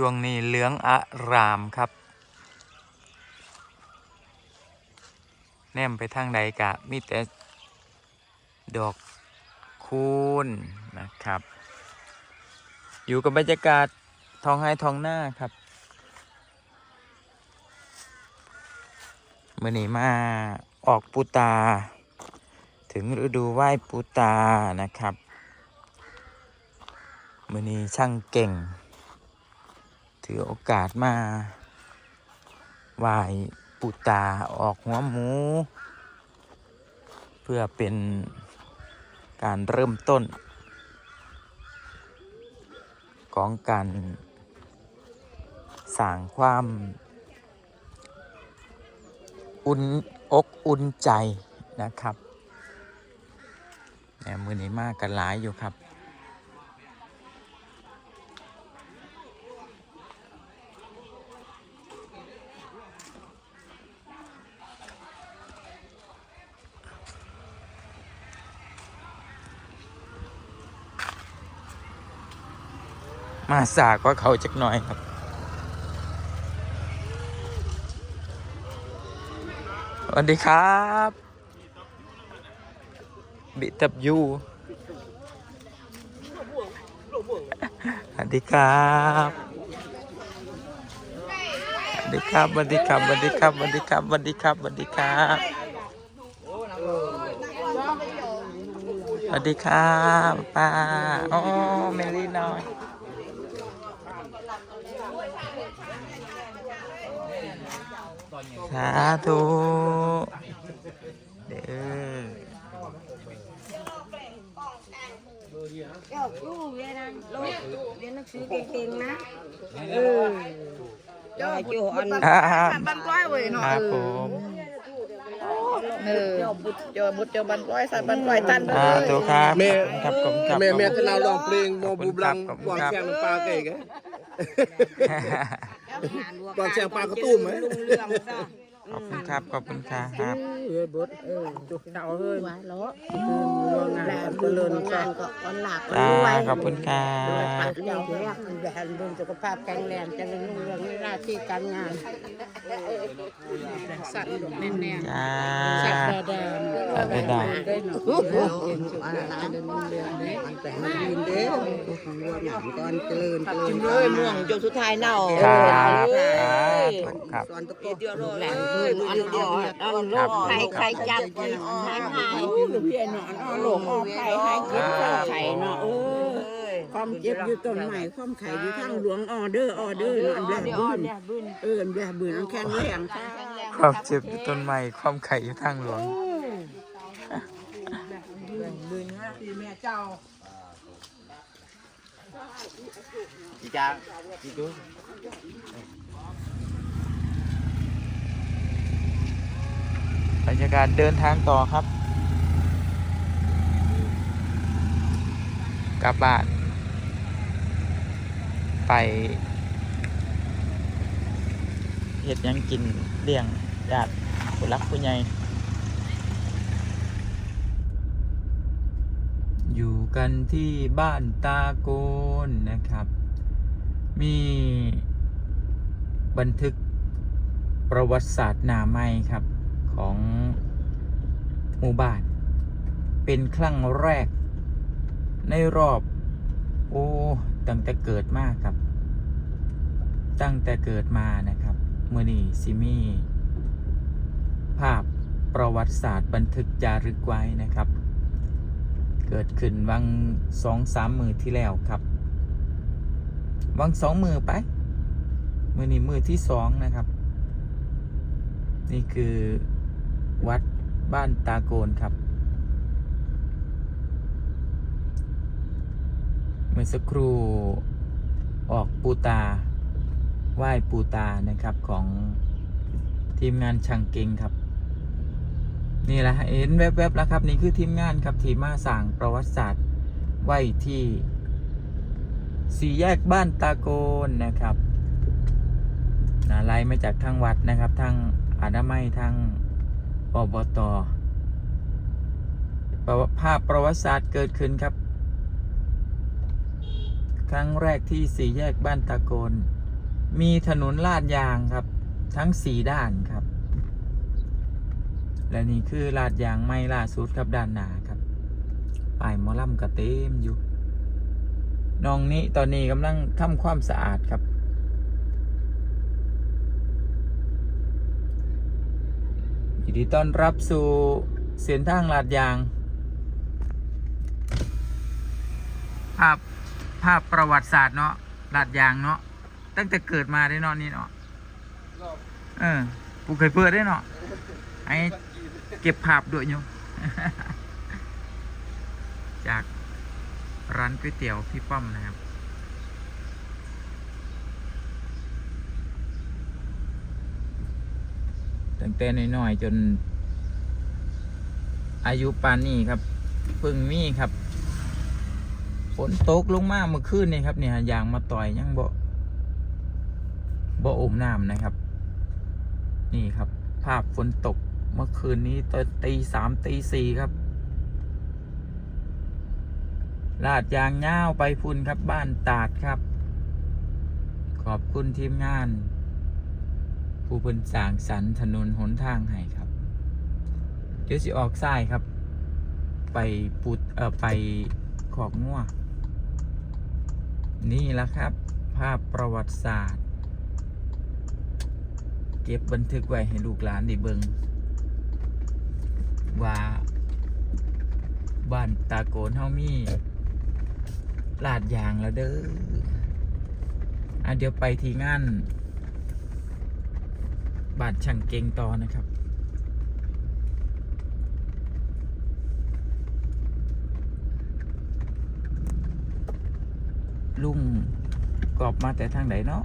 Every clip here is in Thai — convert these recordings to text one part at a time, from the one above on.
ช่วงนี้เหลืองอารามครับ แนมไปทางใดกะมีแต่ดอกคูณนะครับ อยู่กับบรรยากาศท้องไห้ท้องหน้าครับมื่อนี้มาออกปูตา ถึงฤดูไหว้ปูตานะครับมื่อนี้ช่างเก่ง ถือโอกาสมาไหว้ปูตาออกหัวหมู เพื่อเป็นการเริ่มต้น ของการสร้างความ อุ่นอกอุ่นใจนะครับแหมมือนี้มากกันหลายอยู่ครับ มาสากว่าเขาจักหน่อยครับสวัสดีครับบิตับยูสวัสดีครับสวัสดีครับสวัสดีครับสวัสดีครับสวัสดีครับสวัสดีครับสวัสดีครับสวัสดีครับป้าโอ้เมลี่น้อย สาธุเด้อเจ้าครูเรียนนะลูกเรียนหนังสือเก่งๆนะเออเจ้าจูอันครับบันกล้อยเว้ยเนาะครับผมเออเจ้าบุตรเจ้าบุตรเจ้าบันกล้อยสัตว์บันกล้อยตันไปสาเลยธุครับแม่ครับผมครับแม่แม่ผมจะเล่าร้องเพลงโมบูบลังขอบคุณก่อนครับแข่งปลาเก๋กะก่อนแซงปลากระตุ้มไหม ลุงเรื่องซะ ขอบคุณครับขอบคุณครับเฮ้ยบดเออจุกเดาเฮ้ยไว้เนาะงานแล้กันก็เลิเลินนกังานนก็ออนหลักจ้าขอบคุณครัปับดเจ้าเรียกแบนบุญสุขภาพแข็งแรงเจะเริญรุ่งเรืองในหน้าที่การงานสัตว์แน่นจ้าๆสัตว์แดงสัตว์แดงได้เนาะเก่งสุขภาพเดินรุ่งเรืองเด้มันแต่งมายืนเด้อของวัวหนังก่อนเจริญเจริกิญนเลยม่วงจนสุดท้ายเน่าครับเอครับครับสอนตะโกเดียวเลยอันอ่อนอันโลกใครใครจับกันหายหายพี่หนอนอ่อนโลกอ่อนใครหายเจ็บไข่เนาะเออความเจ็บอยู่ต้นใหม่ความไข่อยู่ทางหลวงออเดอร์ออเดอร์อันแบบบืนเอออันแบบบืนอันแข็งแรงความเจ็บอยู่ต้นไม้ความไข่อยู่ทางหลวงจีจ้าจีดู บรรยากาศเดินทางต่อครับ กลับบ้าน ไปเฮ็ดยังกินเลี้ยงญาติผู้รักผู้ใหญ่อยู่กันที่บ้านตาโกนนะครับ มีบันทึกประวัติศาสตร์หนาไม้ครับ ของหมู่บ้าน เป็นครั้งแรก ในรอบ โอ้ตั้งแต่เกิดมาครับ ตั้งแต่เกิดมานะครับเมื่อนี้ซิมีภาพประวัติศาสตร์บันทึกจารึกไว้นะครับ เกิดขึ้นวังสองสามมือที่แล้วครับ วังสองมือไป มือนี้มือที่สองนะครับ นี่คือ วัดบ้านตาโกนครับ เมื่อสักครู่ออกปูตาไหว้ปูตานะครับของทีมงานช่างเก่งครับ นี่แหละเห็นแวบๆแล้วครับ นี่คือทีมงานครับที่มาสั่งประวัติศาสตร์ไหว้ที่สี่แยกบ้านตาโกนนะครับนะไล่มาจากทางวัดนะครับทางอนาไมัยทาง อบตประวัติภาพประวัติศาสตร์เกิดขึ้นครับ ครั้งแรกที่สี่แยกบ้านตาโกน มีถนนลาดยางครับ ทั้งสี่ด้านครับ และนี่คือลาดยางไม่ล่าสุดครับด้านหน้าครับป้ายมอลำกระเต็มอยู่น้องนี้ตอนนี้กำลังทำความสะอาดครับ ยิน ดีต้อนรับสู่เส้นทางลาดยาง ภาพภาพประวัติศาสตร์เนาะลาดยางเนาะตั้งแต่เกิดมาได้เนาะนี่เนาะเออกูเคยเปิดได้เนาะไอ้เก็บภาพด้วยโยมจากร้านก๋วยเตี๋ยวพี่ป้อมนะครับ ตั้งแต่น้อยๆจน อายุปานนี้ครับเพึ่งมีครับฝนตกลงมาเมื่อคืนนี่ครับเนี่ยยางมาต่อยยังบ่บ่อมน้ำนะครับ นี่ครับ ภาพฝนตกเมื่อคืนนี้ตอนตีสามตีสี่ครับลาดยางย่าไปพุ่นครับบ้านตาดครับ ขอบคุณทีมงาน ผู้เพิ่นสร้างสรรถนนหนทางให้ครับ เดี๋ยวสิออกซ้ายครับ ไปปุดเอ่อไปขอกงัวนี่ละครับ ภาพประวัติศาสตร์ เก็บบันทึกไว้ให้ลูกหลานได้เบิงว่าบ้านตาโกนเฮามีลาดยางแล้วเด้ออะเดี๋ยวไปที่งาน บ้านช่างเก่งต่อนะครับ ลุงกอบมาแต่ทางไหนเนาะ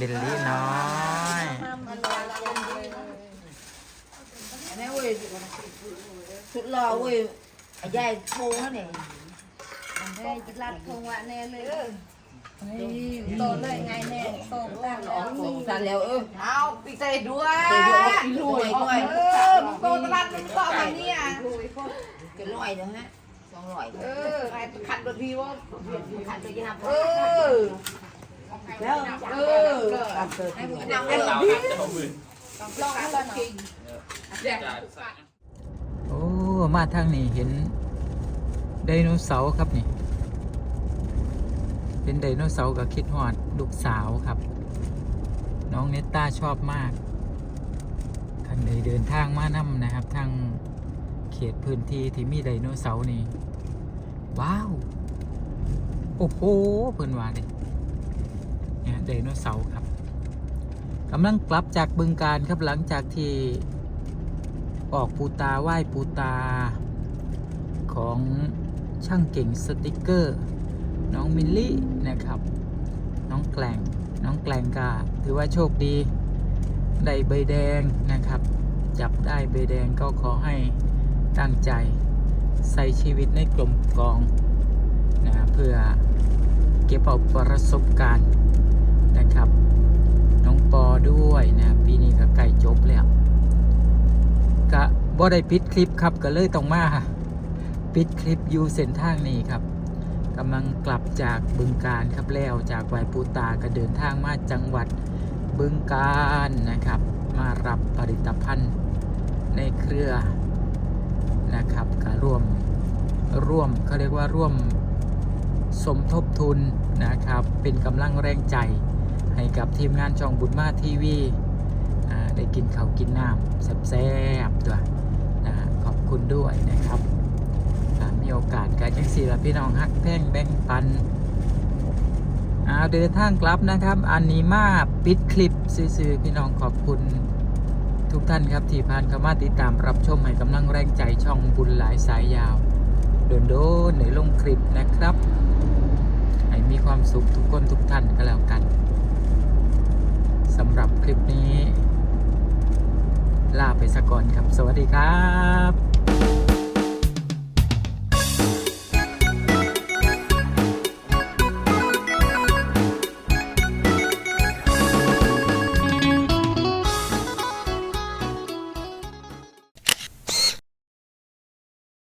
บิลลี่น้อยแม่เว้ยสุดหล่อเว้ยไอ้ยายโทงเนี่ยได้จิตรัดโทงวะแน่เลยโตเลยไงแน่โตตั้งหลอกโตตั้งแล้วเออเอาปีเตยด้วยไปด้วยด้วยเออมึงโตตลาดมึงก็มาเนี่ยจะร้อยนะฮะสองร้อยเออไอ้ขัดตัวพี่ว่าขันตัวยาเออ แล้วเออให้ผมนั่นั่งงเล่เล่นนดิลองให้ลองกินโอ้มาทางนี้เห็นไดโนเสาร์ครับนี่ เป็นไดโนเสาร์กับคิดฮอดลูกสาวครับ น้องเนตตาชอบมากคันใดเดินทางมานํนะครับทางเขตพื้นที่ที่มีไดโนเสาร์นี่ ว้าว โอ้โหเพิ่นว่าเด้เนี่ยไดโนเสาร์ครับกำลังกลับจากบึงการครับหลังจากที่ออกปูตาไหว้ปูตา ของช่างเก่งสติกเกอร์ น้องมิลลี่นะครับ น้องแกลงน้องแกลงก็ถือว่าโชคดีได้ใบแดงนะครับ จับได้ใบแดงก็ขอให้ตั้งใจใส่ชีวิตในกลมกองนะเพื่อเก็บเอาประสบการณ์ นะครับ น้องปอด้วยนะปีนี้ก็ใกล้จบแล้วกะบ่ได้ปิดคลิปครับก็เลยต้องมาปิดคลิปอยู่เส้นทางนี้ครับกำลังกลับจากบึงการครับแล้วจากไวปูตาก็เดินทางมาจังหวัดบึงการนะครับ มารับผลิตภัณฑ์ในเครือนะครับก็ร่วมร่วมเขาเรียกว่าร่วมสมทบทุนนะครับ เป็นกำลังแรงใจ ให้กับทีมงานช่องบุญมาทีวีได้กินข้าวกินน้ำแซ่บๆตัวยขอบคุณด้วยนะครับ มีโอกาสกันจังสี่ละพี่น้องฮักแพ่งแบ่งปันเอาเดินทางกลับนะครับ อันนี้มาปิดคลิปซื้อๆพี่น้องขอบคุณทุกท่านครับที่ผ่านเข้ามาติดตามรับชมให้กำลังแรงใจช่องบุญหลายสายยาวโดนโดนในลงคลิปนะครับ ให้มีความสุขทุกคนทุกท่านก็แล้วกัน สำหรับคลิปนี้ ลาไปสะก่อนครับ สวัสดีครับ